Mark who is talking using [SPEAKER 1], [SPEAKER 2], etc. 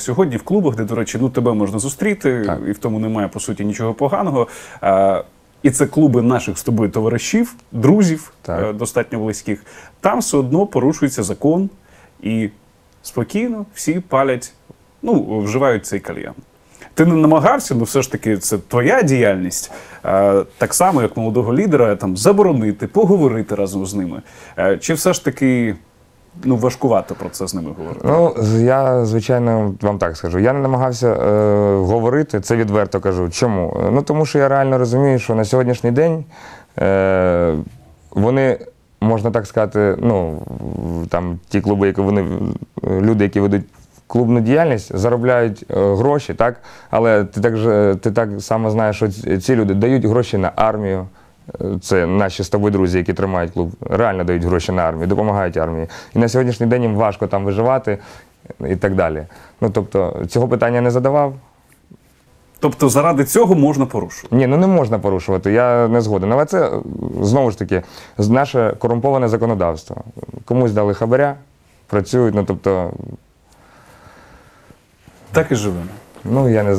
[SPEAKER 1] Сьогодні в клубах, де, до речі, ну тебе можна зустріти,
[SPEAKER 2] Так.
[SPEAKER 1] і в тому немає по суті нічого поганого. Е, і це клуби наших з тобою товаришів, друзів,
[SPEAKER 2] Так.
[SPEAKER 1] е, достатньо близьких. Там все одно порушується закон, і спокійно всі палять, ну, вживають цей кальян. Ти не намагався, ну все ж таки, це твоя діяльність, е, так само, як молодого лідера, там заборонити, поговорити разом з ними. Е, чи все ж таки ну, важкувато про це з ними говорити?
[SPEAKER 2] Ну, я, звичайно, вам так скажу. Я не намагався е, говорити, це відверто кажу. Чому? Е, Ну, тому що я реально розумію, що на сьогоднішній день е, вони, можна так сказати, ну, там ті клуби, які вони, люди, які ведуть клубну діяльність, заробляють е, гроші, так? Але ти так, ти так само знаєш, що ці люди дають гроші на армію. Це наші з тобою друзі, які тримають клуб, реально дають гроші на армію, допомагають армії. І на сьогоднішній день їм важко там виживати і так далі. Ну тобто цього питання не задавав.
[SPEAKER 1] Тобто заради цього можна порушувати.
[SPEAKER 2] Ні, ну не можна порушувати, я не згоден. Але це знову ж таки наше корумповане законодавство. Комусь дали хабаря, працюють, ну тобто,
[SPEAKER 1] Так і живемо.
[SPEAKER 2] ну я не